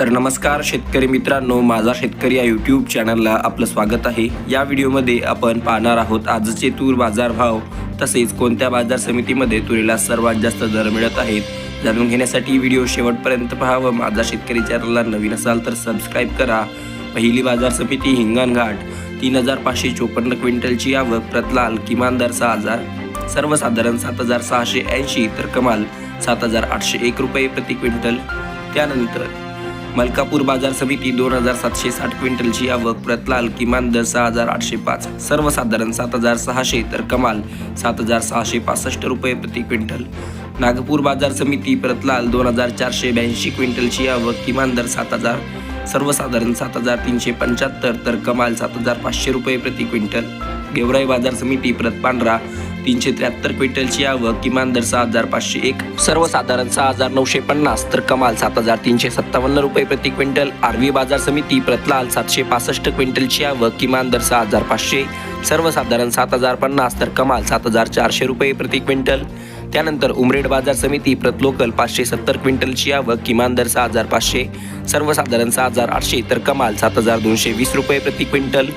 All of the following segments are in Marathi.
तर नमस्कार शेतकरी मित्रांनो माझा शेतकरी या यूट्यूब चॅनलला आपलं स्वागत आहे. या व्हिडिओमध्ये आपण पाहणार आहोत आजचे तूर बाजारभाव तसेच कोणत्या बाजार समितीमध्ये तुरीला सर्वात जास्त दर मिळत आहेत. जाणून घेण्यासाठी व्हिडिओ शेवटपर्यंत पहा व माझा शेतकरी चॅनलला नवीन असाल तर सबस्क्राईब करा. पहिली बाजार समिती हिंगणघाट तीन हजार पाचशे चोपन्न क्विंटलची आवक प्रतलाल किमान दर सहा हजार सर्वसाधारण सात हजार सहाशे ऐंशी तर कमाल सात हजार आठशे एक रुपये प्रति क्विंटल. त्यानंतर मलकापूर बाजार समिती दोन हजार सातशे साठ क्विंटलची आवक प्रतलाल किमान दर सहा हजार आठशे पाच सर्वसाधारण सात हजार सहाशे तर कमाल सात हजार सहाशे पासष्ट रुपये प्रति क्विंटल. नागपूर बाजार समिती प्रतलाल दोन हजार चारशे ब्याऐंशी क्विंटलची आवक किमान दर सात हजार सर्वसाधारण सात हजार तीनशे पंच्याहत्तर तर कमाल सात हजार पाचशे रुपये प्रति क्विंटल. गेवराई बाजार समिती प्रत पांढरा तीनशे त्र्याहत्तर क्विंटलची आवक किमान दर सहा हजार पाचशे एक. सर्वसाधारण सहा हजार नऊशे पन्नास तर कमाल सात हजार तीनशे सत्तावन्न रुपये प्रति क्विंटल. आरवी बाजार समिती प्रतलाल सातशे पासष्ट क्विंटलची आवक किमान दर सहा हजार पाचशे. सर्वसाधारण सात हजार पन्नास तर कमाल सात हजार चारशे रुपये प्रति क्विंटल. त्यानंतर उमरेड बाजार समिती प्रतलोकल पाचशे सत्तर क्विंटलची आवक किमान दर सहा हजार पाचशे. सर्वसाधारण सहा हजार आठशे तर कमाल सात हजार दोनशे वीस रुपये प्रति क्विंटल.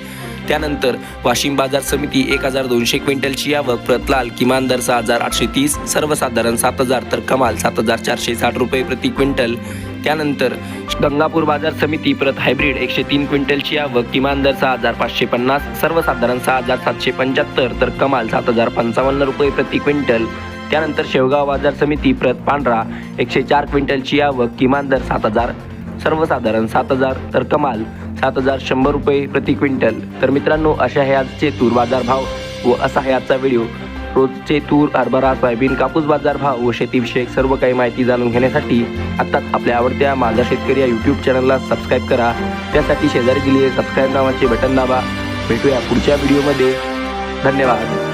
त्यानंतर वाशिम बाजार समिती एक हजार दोनशे क्विंटलची आवक प्रतलाल किमान दर सहा हजार आठशे तीस. सर्वसाधारण सात हजार तर कमाल सात हजार चारशे साठ रुपये प्रति क्विंटल. त्यानंतर गंगापूर बाजार समिती प्रत हायब्रिड एकशे तीन क्विंटलची आवक किमान दर सहा हजार पाचशे पन्नास. सर्वसाधारण सहा हजार सातशे पंच्याहत्तर तर कमाल सात हजार पंचावन्न रुपये प्रति क्विंटल. त्यानंतर शेवगाव बाजार समिती प्रत पांढरा एकशे चार क्विंटलची आवक किमान दर सात हजार. सर्वसाधारण सात हजार तर कमाल सात हजार शंभर रुपये प्रति क्विंटल. तर मित्रांनो अशा हे आजचे तूर बाजार भाव व असा आहे आजचा व्हिडिओ. रोजचे तूर हरभरा सोयाबीन कापूस बाजार भाव व शेतीविषयक सर्व काही माहिती जाणून घेण्यासाठी आत्ताच आपल्या आवडत्या माझा शेतकरी या यूट्यूब चॅनलला सबस्क्राईब करा. त्यासाठी शेजारी दिलेले सबस्क्राईब नावाचे बटन दाबा. भेटूया पुढच्या व्हिडिओमध्ये धन्यवाद.